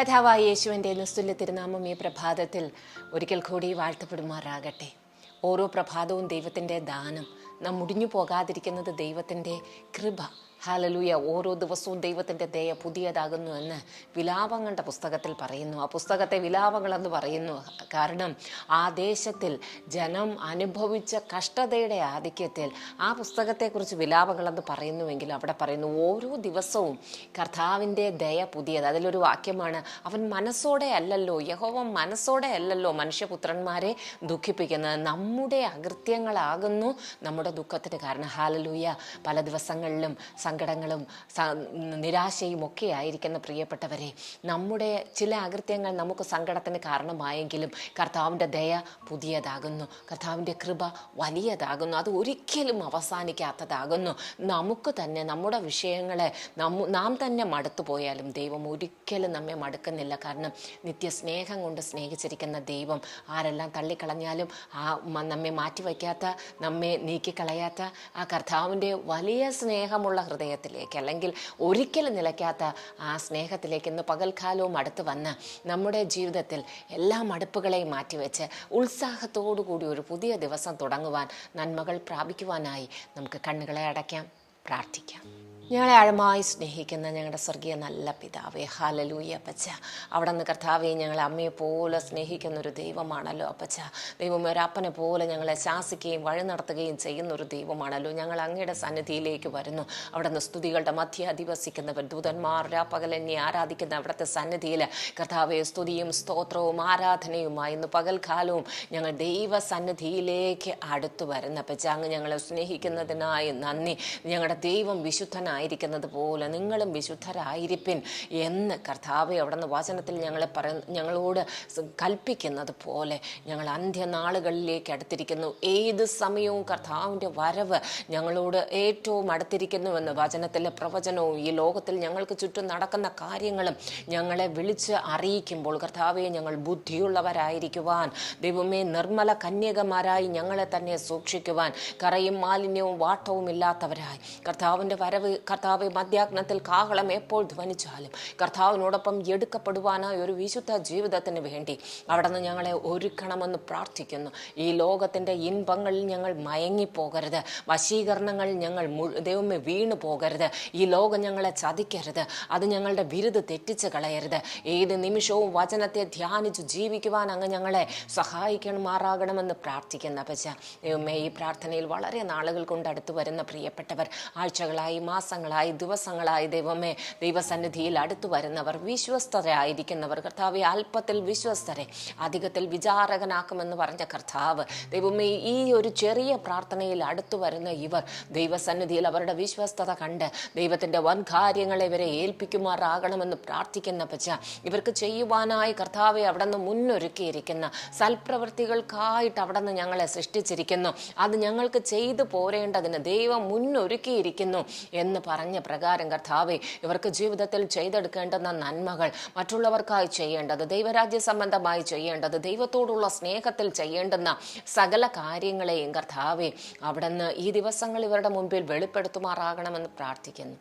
കഥാവായ യേശുവിന്റെ നിസ്തുല്യ തിരുനാമം ഈ പ്രഭാതത്തിൽ ഒരിക്കൽ കൂടി വാഴ്ത്തപ്പെടുമാറാകട്ടെ. ഓരോ പ്രഭാതവും ദൈവത്തിന്റെ ദാനം. നാം മുടിഞ്ഞു പോകാതിരിക്കുന്നത് ദൈവത്തിന്റെ കൃപ. ഹാലലൂയ ഓരോ ദിവസവും ദൈവത്തിന്റെ ദയ പുതിയതാകുന്നു എന്ന് വിലാപങ്ങളുടെ പുസ്തകത്തിൽ പറയുന്നു. ആ പുസ്തകത്തെ വിലാപങ്ങളെന്ന് പറയുന്നു. കാരണം ആ ദേശത്തിൽ ജനം അനുഭവിച്ച കഷ്ടതയുടെ ആധിക്യത്തിൽ ആ പുസ്തകത്തെക്കുറിച്ച് വിലാപങ്ങളെന്ന് പറയുന്നുവെങ്കിൽ അവിടെ പറയുന്നു ഓരോ ദിവസവും കർത്താവിന്റെ ദയ പുതിയത്. അതിലൊരു വാക്യമാണ് അവൻ മനസ്സോടെ അല്ലല്ലോ യഹോവ മനസ്സോടെ അല്ലല്ലോ മനുഷ്യപുത്രന്മാരെ ദുഃഖിപ്പിക്കുന്നത്. നമ്മുടെ അകൃത്യങ്ങളാകുന്നു നമ്മുടെ ദുഃഖത്തിന് കാരണം. ഹാലലൂയ പല ദിവസങ്ങളിലും സങ്കടങ്ങളും നിരാശയും ഒക്കെ ആയിരിക്കുന്ന പ്രിയപ്പെട്ടവരെ നമ്മുടെ ചില അകൃത്യങ്ങൾ നമുക്ക് സങ്കടത്തിന് കാരണമായെങ്കിലും കർത്താവിന്റെ ദയ പുതിയതാകുന്നു. കർത്താവിന്റെ കൃപ വലിയതാകുന്നു. അത് ഒരിക്കലും അവസാനിക്കാത്തതാകുന്നു. നമുക്ക് തന്നെ നമ്മുടെ വിഷയങ്ങളെ നാം തന്നെ മടുത്തു പോയാലും ദൈവം ഒരിക്കലും നമ്മെ മടുക്കുന്നില്ല. കാരണം നിത്യസ്നേഹം കൊണ്ട് സ്നേഹിച്ചിരിക്കുന്ന ദൈവം ആരെല്ലാം തള്ളിക്കളഞ്ഞാലും ആ നമ്മെ മാറ്റിവയ്ക്കാത്ത നമ്മെ നീക്കിക്കളയാത്ത ആ കർത്താവിന്റെ വലിയ സ്നേഹമുള്ള ഹൃദയത്തിലേക്ക് അല്ലെങ്കിൽ ഒരിക്കലും നിലയ്ക്കാത്ത ആ സ്നേഹത്തിലേക്ക് ഇന്ന് പകൽക്കാലവും അടുത്ത് വന്ന് നമ്മുടെ ജീവിതത്തിൽ എല്ലാ മടുപ്പുകളെയും മാറ്റിവെച്ച് ഉത്സാഹത്തോടു കൂടി ഒരു പുതിയ ദിവസം തുടങ്ങുവാൻ നന്മകൾ പ്രാപിക്കുവാനായി നമുക്ക് കണ്ണുകളെ അടയ്ക്കാം പ്രാർത്ഥിക്കാം. ഞങ്ങളെ ആഴമായി സ്നേഹിക്കുന്ന ഞങ്ങളുടെ സ്വർഗീയ നല്ല പിതാവേ ഹാലലൂയ അപ്പച്ച. അവിടെ നിന്ന് കർത്താവെ ഞങ്ങളെ അമ്മയെ പോലെ സ്നേഹിക്കുന്ന ഒരു ദൈവമാണല്ലോ അപ്പച്ച. ദൈവം ഒരപ്പനെ പോലെ ഞങ്ങളെ ശാസിക്കുകയും വഴി നടത്തുകയും ചെയ്യുന്ന ഒരു ദൈവമാണല്ലോ ഞങ്ങൾ അങ്ങയുടെ സന്നിധിയിലേക്ക് വരുന്നു. അവിടെ നിന്ന് സ്തുതികളുടെ മധ്യ അധിവസിക്കുന്നവർ ദൂതന്മാർ രാപ്പകലെന്നെ ആരാധിക്കുന്ന അവിടുത്തെ സന്നിധിയിൽ കർത്താവെ സ്തുതിയും സ്തോത്രവും ആരാധനയുമായി ഇന്ന് പകൽക്കാലവും ഞങ്ങൾ ദൈവ സന്നിധിയിലേക്ക് അടുത്തു വരുന്ന അപ്പച്ച. അങ്ങ് ഞങ്ങളെ സ്നേഹിക്കുന്നതിനായി നന്ദി. ഞങ്ങളുടെ ദൈവം വിശുദ്ധനായിരിക്കുന്നത് പോലെ നിങ്ങളും വിശുദ്ധരായിരിപ്പിൻ എന്ന് കർത്താവ് അവിടെ നിന്ന് വചനത്തിൽ ഞങ്ങളെ പറ ഞങ്ങളോട് കൽപ്പിക്കുന്നത് പോലെ ഞങ്ങൾ അന്ത്യനാളുകളിലേക്ക് അടുത്തിരിക്കുന്നു. ഏത് സമയവും കർത്താവിന്റെ വരവ് ഞങ്ങളോട് ഏറ്റവും അടുത്തിരിക്കുന്നുവെന്ന് വചനത്തിലെ പ്രവചനവും ഈ ലോകത്തിൽ ഞങ്ങൾക്ക് ചുറ്റും നടക്കുന്ന കാര്യങ്ങളും ഞങ്ങളെ വിളിച്ച് അറിയിക്കുമ്പോൾ കർത്താവെ ഞങ്ങൾ ബുദ്ധിയുള്ളവരായിരിക്കുവാൻ ദൈവമേ നിർമ്മല കന്യകമാരായി ഞങ്ങളെ തന്നെ സൂക്ഷിക്കുവാൻ കറയും മാലിന്യവും വാട്ടവും ഇല്ലാത്തവരായി. കർത്താവിന്റെ വരവ് കർത്താവ് മധ്യാഗ്നത്തിൽ കാഹളം എപ്പോൾ ധ്വനിച്ചാലും കർത്താവിനോടൊപ്പം എടുക്കപ്പെടുവാനായി ഒരു വിശുദ്ധ ജീവിതത്തിന് വേണ്ടി അവിടെ നിന്ന് ഞങ്ങളെ ഒരുക്കണമെന്ന് പ്രാർത്ഥിക്കുന്നു. ഈ ലോകത്തിന്റെ ഇൻപങ്ങളിൽ ഞങ്ങൾ മയങ്ങിപ്പോകരുത്. വശീകരണങ്ങൾ ഞങ്ങൾ ദൈവമേ വീണു പോകരുത്. ഈ ലോകം ഞങ്ങളെ ചതിക്കരുത്. അത് ഞങ്ങളുടെ ബിരുദ് തെറ്റിച്ച് കളയരുത്. ഏത് നിമിഷവും വചനത്തെ ധ്യാനിച്ച് ജീവിക്കുവാൻ അങ്ങ് ഞങ്ങളെ സഹായിക്കണമാറാകണമെന്ന് പ്രാർത്ഥിക്കുന്ന പച്ച ദൈവമേ ഈ പ്രാർത്ഥനയിൽ വളരെ നാളുകൾ കൊണ്ട് അടുത്തു വരുന്ന പ്രിയപ്പെട്ടവർ ആഴ്ചകളായി മാസങ്ങളായി ദിവസങ്ങളായി ദൈവമേ ദൈവസന്നിധിയിൽ അടുത്തു വരുന്നവർ വിശ്വസ്തരായിരിക്കുന്നവർ. കർത്താവെ അല്പത്തിൽ വിശ്വസ്തരെ അധികത്തിൽ വിചാരകനാക്കുമെന്ന് പറഞ്ഞ കർത്താവ് ദൈവമേ ഈ ഒരു ചെറിയ പ്രാർത്ഥനയിൽ അടുത്തു വരുന്ന ഇവർ ദൈവസന്നിധിയിൽ അവരുടെ വിശ്വസ്തത കണ്ട് ദൈവത്തിന്റെ വൻ കാര്യങ്ങളെ ഇവരെ ഏൽപ്പിക്കുമാറാകണമെന്ന് പ്രാർത്ഥിക്കുന്ന പച്ച ഇവർക്ക് ചെയ്യുവാനായി കർത്താവെ അവിടെ നിന്ന് മുന്നൊരുക്കിയിരിക്കുന്ന സൽപ്രവൃത്തികൾക്കായിട്ട് അവിടെ നിന്ന് ഞങ്ങളെ സൃഷ്ടിച്ചിരിക്കുന്നു. അത് ഞങ്ങൾക്ക് ചെയ്തു പോരേണ്ടതിന് ദൈവം മുന്നൊരുക്കിയിരിക്കുന്നു എന്ന് പറഞ്ഞ പ്രകാരം കർത്താവെ ഇവർക്ക് ജീവിതത്തിൽ ചെയ്തെടുക്കേണ്ടുന്ന നന്മകൾ മറ്റുള്ളവർക്കായി ചെയ്യേണ്ടത് ദൈവരാജ്യ സംബന്ധമായി ചെയ്യേണ്ടത് ദൈവത്തോടുള്ള സ്നേഹത്തിൽ ചെയ്യേണ്ടുന്ന സകല കാര്യങ്ങളെയും കർത്താവെ അവിടെ ഈ ദിവസങ്ങൾ ഇവരുടെ മുമ്പിൽ വെളിപ്പെടുത്തുമാറാകണമെന്ന് പ്രാർത്ഥിക്കുന്നു.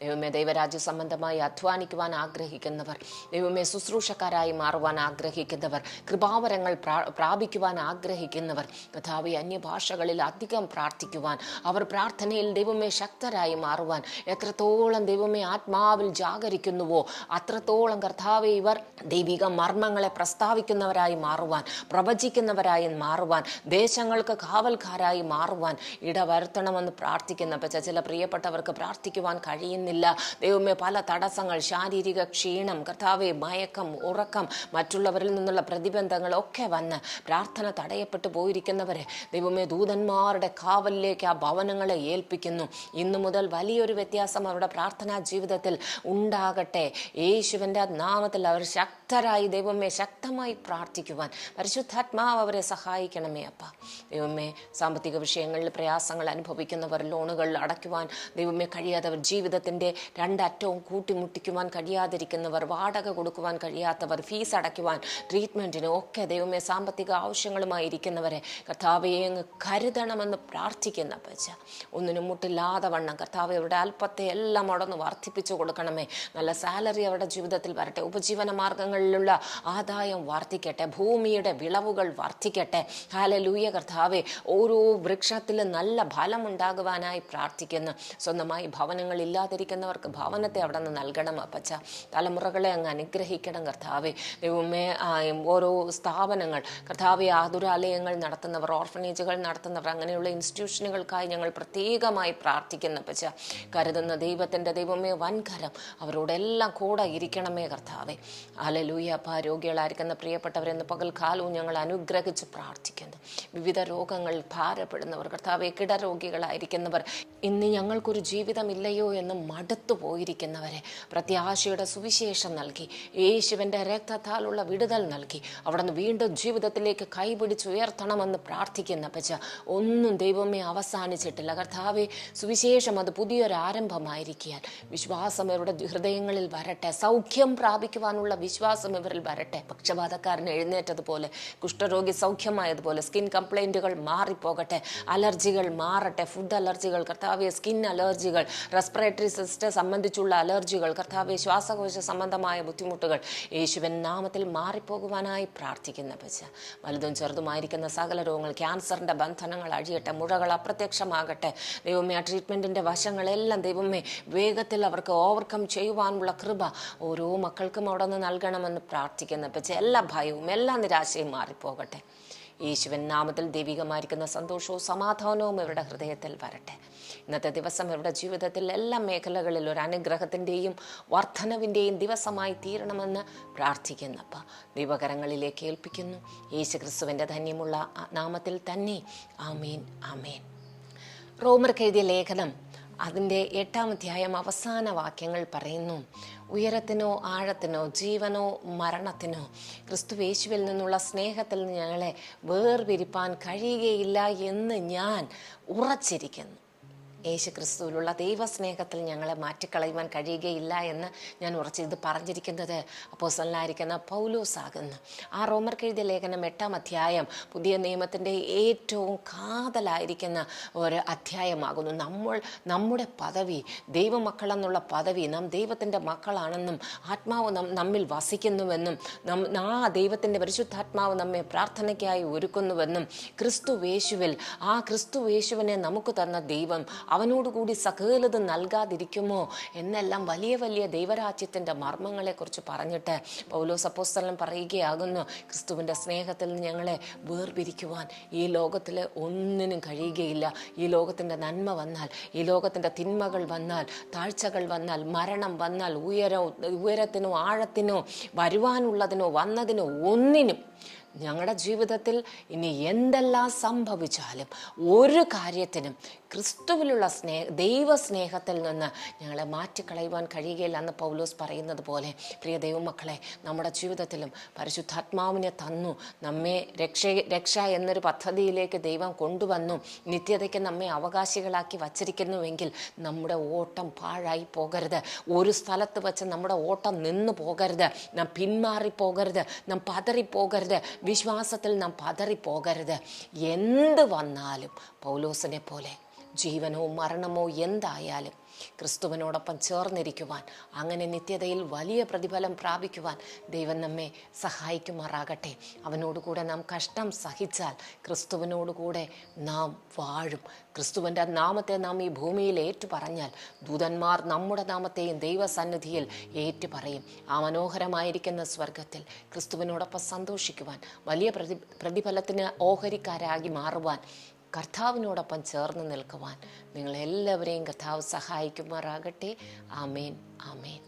ദൈവമേ ദൈവരാജ്യ സംബന്ധമായി അധ്വാനിക്കുവാൻ ആഗ്രഹിക്കുന്നവർ ദൈവമേ ശുശ്രൂഷക്കാരായി മാറുവാൻ ആഗ്രഹിക്കുന്നവർ കൃപാവരങ്ങൾ പ്രാ- പ്രാപിക്കുവാൻ ആഗ്രഹിക്കുന്നവർ കഥാവി അന്യഭാഷകളിൽ അധികം പ്രാർത്ഥിക്കുവാൻ അവർ പ്രാർത്ഥനയിൽ ദൈവമേ ശക്തരായി മാറുവാൻ എത്രത്തോളം ദൈവമേ ആത്മാവിൽ ജാഗരിക്കുന്നുവോ അത്രത്തോളം കർത്താവെ ഇവർ ദൈവിക മർമ്മങ്ങളെ പ്രസ്താവിക്കുന്നവരായി മാറുവാൻ പ്രവചിക്കുന്നവരായി മാറുവാൻ ദേശങ്ങൾക്ക് കാവൽക്കാരായി മാറുവാൻ ഇടവരുത്തണമെന്ന് പ്രാർത്ഥിക്കുന്ന ചില പ്രിയപ്പെട്ടവർക്ക് പ്രാർത്ഥിക്കുവാൻ കഴിയുന്നില്ല ദൈവമേ പല തടസ്സങ്ങൾ ശാരീരിക ക്ഷീണം കർത്താവെ മയക്കം ഉറക്കം മറ്റുള്ളവരിൽ നിന്നുള്ള പ്രതിബന്ധങ്ങൾ ഒക്കെ വന്ന് പ്രാർത്ഥന തടയപ്പെട്ടു പോയിരിക്കുന്നവരെ ദൈവമേ ദൂതന്മാരുടെ കാവലിലേക്ക് ആ ഭവനങ്ങളെ ഏൽപ്പിക്കുന്നു. ഇന്നു മുതൽ വലിയൊരു വ്യത്യാസം അവരുടെ പ്രാർത്ഥനാ ജീവിതത്തിൽ ഉണ്ടാകട്ടെ. യേശുവിന്റെ നാമത്തിൽ അവർ ശക്തരായി ദൈവമേ ശക്തമായി പ്രാർത്ഥിക്കുവാൻ പരിശുദ്ധാത്മാവ് അവരെ സഹായിക്കണമേ അപ്പ. ദൈവമേ സാമ്പത്തിക വിഷയങ്ങളിൽ പ്രയാസങ്ങൾ അനുഭവിക്കുന്നവർ ലോണുകൾ അടയ്ക്കുവാൻ ദൈവമേ കഴിയാത്തവർ ജീവിതത്തിന്റെ രണ്ടറ്റവും കൂട്ടിമുട്ടിക്കുവാൻ കഴിയാതിരിക്കുന്നവർ വാടക കൊടുക്കുവാൻ കഴിയാത്തവർ ഫീസ് അടയ്ക്കുവാൻ ട്രീറ്റ്മെന്റിന് ഒക്കെ ദൈവമേ സാമ്പത്തിക ആവശ്യങ്ങളുമായി ഇരിക്കുന്നവരെ കർത്താവെ അങ്ങ് കരുതണമെന്ന് പ്രാർത്ഥിക്കുന്ന പച്ച ഒന്നിനും മുട്ടില്ലാതെ വണ്ണം കർത്താവ് അവരുടെ അല്പത്തെ എല്ലാം അവിടെ നിന്ന് വർദ്ധിപ്പിച്ചു കൊടുക്കണമേ. നല്ല സാലറി അവരുടെ ജീവിതത്തിൽ വരട്ടെ. ഉപജീവന മാർഗങ്ങളിലുള്ള ആദായം വർദ്ധിക്കട്ടെ. ഭൂമിയുടെ വിളവുകൾ വർദ്ധിക്കട്ടെ. ഹാലലൂയ കർത്താവെ. ഓരോ വൃക്ഷത്തിലും നല്ല ഫലമുണ്ടാകുവാനായി പ്രാർത്ഥിക്കുന്നു. സ്വന്തമായി ഭവനങ്ങൾ ഇല്ലാതിരിക്കുന്നവർക്ക് ഭവനത്തെ അവിടെ നിന്ന് നൽകണം അപ്പച്ച. തലമുറകളെ അങ്ങ് അനുഗ്രഹിക്കണം കർത്താവെ. ദൈവമേ ഓരോ സ്ഥാപനങ്ങൾ കർത്താവെ ആതുരാലയങ്ങൾ നടത്തുന്നവർ ഓർഫനേജുകൾ നടത്തുന്നവർ അങ്ങനെയുള്ള ഇൻസ്റ്റിറ്റ്യൂഷനുകൾക്കായി ഞങ്ങൾ പ്രത്യേകമായി പ്രാർത്ഥിക്കുന്ന അപ്പച്ച. കരുതുന്ന ദൈവത്തിന്റെ ദൈവമേ വൻകരം അവരോടെല്ലാം കൂടെ ഇരിക്കണമേ കർത്താവെ. അലലൂയ അപ്പ രോഗികളായിരിക്കുന്ന പ്രിയപ്പെട്ടവരെന്ന് പകൽക്കാലവും ഞങ്ങൾ അനുഗ്രഹിച്ച് പ്രാർത്ഥിക്കുന്നു. വിവിധ രോഗങ്ങൾ ഭാരപ്പെടുന്നവർ കർത്താവെ കിടരോഗികളായിരിക്കുന്നവർ ഇന്ന് ഞങ്ങൾക്കൊരു ജീവിതമില്ലയോ എന്ന് മടുത്തു പോയിരിക്കുന്നവരെ. പ്രത്യാശയുടെ സുവിശേഷം നൽകി. യേശുവിന്റെ രക്തത്താലുള്ള വിടുതൽ നൽകി. അവിടെ നിന്ന് വീണ്ടും ജീവിതത്തിലേക്ക് കൈപിടിച്ചുയർത്തണമെന്ന് പ്രാർത്ഥിക്കുന്ന പച്ച ഒന്നും ദൈവമേ അവസാനിച്ചിട്ടില്ല. കർത്താവെ സുവിശേഷം അത് പുതിയൊരു ആരംഭമായിരിക്കാൻ വിശ്വാസം ഇവരുടെ ഹൃദയങ്ങളിൽ വരട്ടെ. സൗഖ്യം പ്രാപിക്കുവാനുള്ള വിശ്വാസം ഇവരിൽ വരട്ടെ. പക്ഷപാതക്കാരൻ എഴുന്നേറ്റതുപോലെ കുഷ്ഠരോഗി സൗഖ്യമായതുപോലെ സ്കിൻ കംപ്ലൈന്റുകൾ മാറിപ്പോകട്ടെ. അലർജികൾ മാറട്ടെ. ഫുഡ് അലർജികൾ കർത്താവെ സ്കിൻ അലർജികൾ റെസ്പിറേറ്ററി സിസ്റ്റം സംബന്ധിച്ചുള്ള അലർജികൾ കർത്താവ് ശ്വാസകോശ സംബന്ധമായ ബുദ്ധിമുട്ടുകൾ യേശുവൻ നാമത്തിൽ മാറിപ്പോകുവാനായി പ്രാർത്ഥിക്കുന്ന പച്ച വലുതും ചെറുതുമായിരിക്കുന്ന സകല രോഗങ്ങൾ ക്യാൻസറിന്റെ ബന്ധനങ്ങൾ അഴിയട്ടെ മുഴകൾ അപ്രത്യക്ഷമാകട്ടെ. ദൈവമേ ആ ട്രീറ്റ്മെന്റിന്റെ വശങ്ങളെല്ലാം ദൈവമേ വേഗത്തിൽ അവർക്ക് ഓവർകം ചെയ്യുവാനുള്ള കൃപ ഓരോ മക്കൾക്കും അവിടെ നിന്ന് നൽകണമെന്ന് പ്രാർത്ഥിക്കുന്ന പച്ച എല്ലാ ഭയവും എല്ലാ നിരാശയും മാറിപ്പോകട്ടെ. യേശുവൻ നാമത്തിൽ ദൈവികമായിരിക്കുന്ന സന്തോഷവും സമാധാനവും ഇവരുടെ ഹൃദയത്തിൽ വരട്ടെ. ഇന്നത്തെ ദിവസം ഇവരുടെ ജീവിതത്തിൽ എല്ലാ മേഖലകളിൽ ഒരു അനുഗ്രഹത്തിന്റെയും വർധനവിന്റെയും ദിവസമായി തീരണമെന്ന് പ്രാർത്ഥിക്കുന്നപ്പ ദൈവകരങ്ങളിലേക്ക് ഏൽപ്പിക്കുന്നു. യേശു ക്രിസ്തുവിന്റെ ധന്യമുള്ള നാമത്തിൽ തന്നെ ആമേൻ ആമേൻ. റോമർക്ക് എഴുതിയ ലേഖനം അതിന്റെ എട്ടാം അധ്യായം അവസാന വാക്യങ്ങൾ പറയുന്നു. ഉയരത്തിനോ ആഴത്തിനോ ജീവനോ മരണത്തിനോ ക്രിസ്തു യേശുവിൽ നിന്നുള്ള സ്നേഹത്തിൽ ഞങ്ങളെ വേർപിരിപ്പാൻ കഴിയുകയില്ല എന്ന് ഞാൻ ഉറച്ചിരിക്കുന്നു. യേശു ക്രിസ്തുവിലുള്ള ദൈവസ്നേഹത്തിൽ ഞങ്ങളെ മാറ്റിക്കളയുവാൻ കഴിയുകയില്ല എന്ന് ഞാൻ ഉറച്ച് ഇത് പറഞ്ഞിരിക്കുന്നത് പൗലോസ് ആകുന്നു ആ റോമർക്ക് എഴുതിയ ലേഖനം എട്ടാം അധ്യായം പുതിയ നിയമത്തിന്റെ ഏറ്റവും കാതലായിരിക്കുന്ന ഒരു അധ്യായമാകുന്നു. നമ്മൾ നമ്മുടെ പദവി ദൈവമക്കളെന്നുള്ള പദവി നാം ദൈവത്തിന്റെ മക്കളാണെന്നും ആത്മാവ് നമ്മിൽ വസിക്കുന്നുവെന്നും നം ആ ദൈവത്തിന്റെ പരിശുദ്ധാത്മാവ് നമ്മെ പ്രാർത്ഥനയ്ക്കായി ഒരുക്കുന്നുവെന്നും ക്രിസ്തു യേശുവിൽ ആ ക്രിസ്തു യേശുവിനെ നമുക്ക് തന്ന ദൈവം അവനോടുകൂടി സകലത് നൽകാതിരിക്കുമോ എന്നെല്ലാം വലിയ വലിയ ദൈവരാജ്യത്തിന്റെ മർമ്മങ്ങളെക്കുറിച്ച് പറഞ്ഞിട്ട് പൗലോസ് അപ്പോസ്തലൻ പറയുകയാകുന്നു ക്രിസ്തുവിന്റെ സ്നേഹത്തിൽ ഞങ്ങളെ വേർപിരിക്കുവാൻ ഈ ലോകത്തിൽ ഒന്നിനും കഴിയുകയില്ല. ഈ ലോകത്തിന്റെ നന്മ വന്നാൽ ഈ ലോകത്തിന്റെ തിന്മകൾ വന്നാൽ താഴ്ചകൾ വന്നാൽ മരണം വന്നാൽ ഉയര ഉയരത്തിനോ ആഴത്തിനോ വരുവാനുള്ളതിനോ വന്നതിനോ ഒന്നിനും ഞങ്ങളുടെ ജീവിതത്തിൽ ഇനി എന്തെല്ലാം സംഭവിച്ചാലും ഒരു കാര്യത്തിനും ക്രിസ്തുവിലുള്ള സ്നേഹ ദൈവസ്നേഹത്തിൽ നിന്ന് ഞങ്ങളെ മാറ്റിക്കളയുവാൻ കഴിയുകയില്ല എന്ന് പൗലോസ് പറയുന്നത് പോലെ പ്രിയ ദൈവമക്കളെ നമ്മുടെ ജീവിതത്തിലും പരിശുദ്ധാത്മാവിനെ തന്നു. നമ്മെ രക്ഷ രക്ഷ എന്നൊരു പദ്ധതിയിലേക്ക് ദൈവം കൊണ്ടുവന്നു. നിത്യതയ്ക്ക് നമ്മെ അവകാശികളാക്കി വച്ചിരിക്കുന്നുവെങ്കിൽ നമ്മുടെ ഓട്ടം പാഴായി പോകരുത്. ഒരു സ്ഥലത്ത് വച്ച് നമ്മുടെ ഓട്ടം നിന്ന് പോകരുത്. നാം പിന്മാറിപ്പോകരുത്. നാം പതറിപ്പോകരുത്. വിശ്വാസത്തിൽ നാം പതറിപ്പോകരുത്. എന്ത് വന്നാലും പൗലോസിനെ പോലെ. ജീവനോ മരണമോ എന്തായാലും ക്രിസ്തുവിനോടൊപ്പം ചേർന്നിരിക്കുവാൻ അങ്ങനെ നിത്യതയിൽ വലിയ പ്രതിഫലം പ്രാപിക്കുവാൻ ദൈവം നമ്മെ സഹായിക്കുമാറാകട്ടെ. അവനോടുകൂടെ നാം കഷ്ടം സഹിച്ചാൽ ക്രിസ്തുവിനോടുകൂടെ നാം വാഴും. ക്രിസ്തുവിന്റെ നാമത്തെ നാം ഈ ഭൂമിയിൽ ഏറ്റുപറഞ്ഞാൽ ദൂതന്മാർ നമ്മുടെ നാമത്തെയും ദൈവസന്നിധിയിൽ ഏറ്റുപറയും. ആ മനോഹരമായിരിക്കുന്ന സ്വർഗത്തിൽ ക്രിസ്തുവിനോടൊപ്പം സന്തോഷിക്കുവാൻ വലിയ പ്രതി പ്രതിഫലത്തിന് ഓഹരിക്കാരാകി മാറുവാൻ കർത്താവിനോടൊപ്പം ചേർന്ന് നിൽക്കുവാൻ നിങ്ങളെല്ലാവരെയും കർത്താവ് സഹായിക്കുമാറാകട്ടെ. ആമേൻ. ആമേൻ.